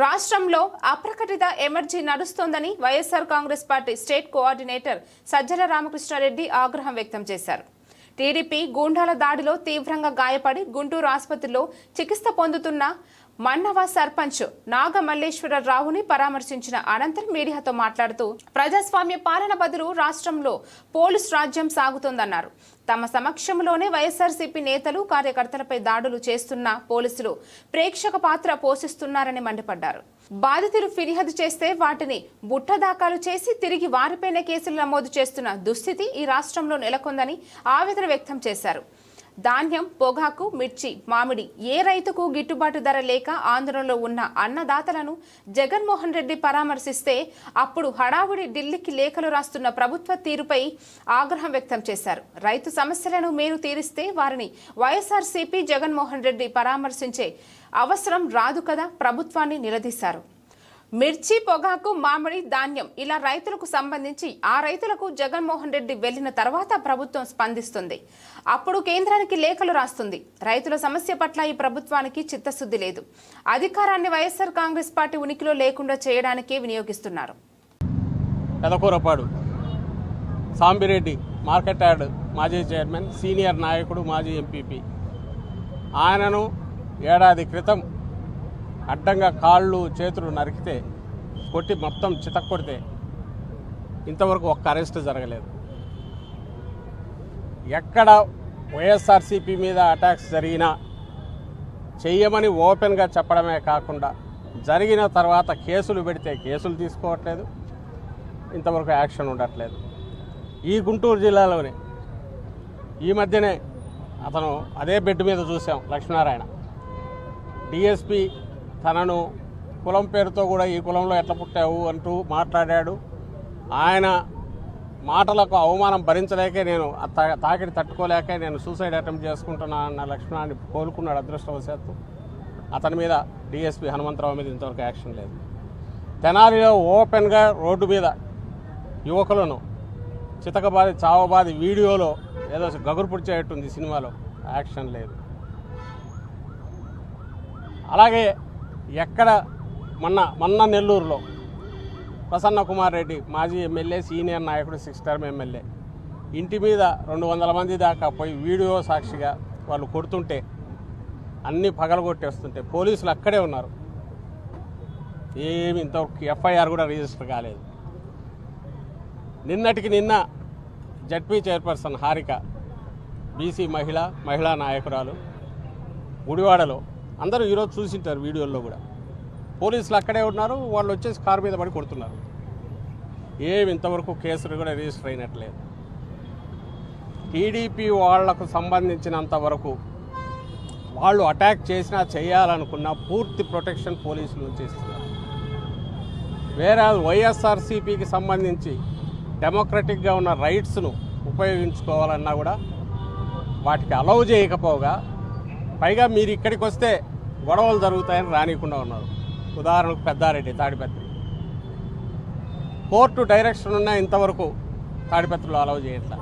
రాష్ట్రంలో అప్రకటిత emergency నడుస్తోందని YSR Congress party state coordinator Sajjala Ramakrishna Reddy ఆగ్రహం వ్యక్తం చేశారు. టీడీపీ గూండాల దాడిలో తీవ్రంగా గాయపడి గుంటూరు ఆసుపత్రిలో చికిత్స పొందుతున్న మన్నవ సర్పంచ్ నాగమల్లేశ్వరరావుని పరామర్శించిన అనంతరం మీడియాతో మాట్లాడుతూ ప్రజాస్వామ్య పాలన బదులు రాష్ట్రంలో పోలీస్ రాజ్యం సాగుతోందన్నారు. తమ సమక్షంలోనే వైఎస్ఆర్సీపీ నేతలు కార్యకర్తలపై దాడులు చేస్తున్న పోలీసులు ప్రేక్షక పాత్ర పోషిస్తున్నారని మండిపడ్డారు. బాధితులు ఫిర్యాదు చేస్తే వాటిని బుట్టదాఖలు చేసి తిరిగి వారిపైనే కేసులు నమోదు చేస్తున్న దుస్థితి ఈ రాష్ట్రంలో నెలకొందని ఆవేదన వ్యక్తం చేశారు. ధాన్యం పొగాకు మిర్చి మామిడి ఏ రైతుకు గిట్టుబాటు ధర లేక ఆందోళనలో ఉన్న అన్నదాతలను జగన్మోహన్ రెడ్డి పరామర్శిస్తే అప్పుడు హడావుడి ఢిల్లీకి లేఖలు రాస్తున్న ప్రభుత్వ తీరుపై ఆగ్రహం వ్యక్తం చేశారు. రైతు సమస్యలను మీరు తీరిస్తే వారిని వైఎస్ఆర్సీపీ జగన్మోహన్ రెడ్డి పరామర్శించే అవసరం రాదు కదా ప్రభుత్వాన్ని నిలదీశారు. మిర్చి పొగాకు మామిడి ధాన్యం ఇలా రైతులకు సంబంధించి ఆ రైతులకు జగన్మోహన్ రెడ్డి వెళ్ళిన తర్వాత ప్రభుత్వం స్పందిస్తుంది. అప్పుడు కేంద్రానికి లేఖలు రాస్తుంది. రైతుల సమస్య పట్ల ఈ ప్రభుత్వానికి చిత్తశుద్ధి లేదు. అధికారాన్ని వైఎస్ఆర్ కాంగ్రెస్ పార్టీ ఉనికిలో లేకుండా చేయడానికే వినియోగిస్తున్నారు. పెదకూరపాడు సాంబిరెడ్డి మార్కెట్ యార్డ్ మాజీ చైర్మన్ సీనియర్ నాయకుడు మాజీ ఎంపీపీ. ఆయనను ఏడాది క్రితం అడ్డంగా కాళ్ళు చేతులు నరికితే కొట్టి మొత్తం చితక్కొడితే ఇంతవరకు ఒక్క అరెస్ట్ జరగలేదు. ఎక్కడ వైఎస్ఆర్సీపీ మీద అటాక్స్ జరిగినా చెయ్యమని ఓపెన్గా చెప్పడమే కాకుండా జరిగిన తర్వాత కేసులు పెడితే కేసులు తీసుకోవట్లేదు. ఇంతవరకు యాక్షన్ ఉండట్లేదు. ఈ గుంటూరు జిల్లాలోనే ఈ మధ్యనే అతను అదే బెడ్ మీద చూసాం లక్ష్మీనారాయణ. డిఎస్పి తనను కులం పేరుతో కూడా ఈ కులంలో ఎట్లా పుట్టావు అంటూ మాట్లాడాడు. ఆయన మాటలకు అవమానం భరించలేకే నేను తా- తాకిడి తట్టుకోలేక నేను సూసైడ్ అటెంప్ట్ చేసుకుంటున్నా అన్న లక్ష్మణాన్ని కోలుకున్నాడు అదృష్టవశాత్తు. అతని మీద డిఎస్పి హనుమంతరావు మీద ఇంతవరకు యాక్షన్ లేదు. తెనాలిలో ఓపెన్గా రోడ్డు మీద యువకులను చితకబాది చావబాది వీడియోలో ఏదో గగురు పుడిచేయట్టుంది సినిమాలో. యాక్షన్ లేదు. అలాగే ఎక్కడ మొన్న మొన్న నెల్లూరులో ప్రసన్న కుమార్ రెడ్డి మాజీ ఎమ్మెల్యే సీనియర్ నాయకుడు సిక్స్ టర్మ్ ఎమ్మెల్యే. ఇంటి మీద రెండు వందల మంది దాకా పోయి వీడియో సాక్షిగా వాళ్ళు కొడుతుంటే అన్నీ పగలగొట్టేస్తుంటే పోలీసులు అక్కడే ఉన్నారు. ఏమి ఇంతవరకు ఎఫ్ఐఆర్ కూడా రిజిస్టర్ కాలేదు. నిన్నటికి నిన్న జడ్పీ చైర్పర్సన్ హారిక బీసీ మహిళ మహిళా నాయకురాలు గుడివాడలో అందరూ ఈరోజు చూసింటారు వీడియోల్లో కూడా. పోలీసులు అక్కడే ఉన్నారు వాళ్ళు వచ్చేసి కారు మీద పడి కొడుతున్నారు. ఏమి ఇంతవరకు కేసులు కూడా రిజిస్టర్ అయినట్లేదు. టీడీపీ వాళ్ళకు సంబంధించినంత వరకు వాళ్ళు అటాక్ చేసినా చేయాలనుకున్న పూర్తి ప్రొటెక్షన్ పోలీసులు చేస్తున్నారు వేరే వైఎస్ఆర్సీపీకి సంబంధించి డెమోక్రటిక్గా ఉన్న రైట్స్ను ఉపయోగించుకోవాలన్నా కూడా వాటికి అలౌ చేయకపోగా పైగా మీరు ఇక్కడికి వస్తే గొడవలు జరుగుతాయని రానియకుండా ఉన్నారు. ఉదాహరణకు పెద్దారెడ్డి తాడిపత్రి. కోర్టు డైరెక్షన్ ఉన్నా ఇంతవరకు తాడిపత్రులు అలౌ చేయట్లా.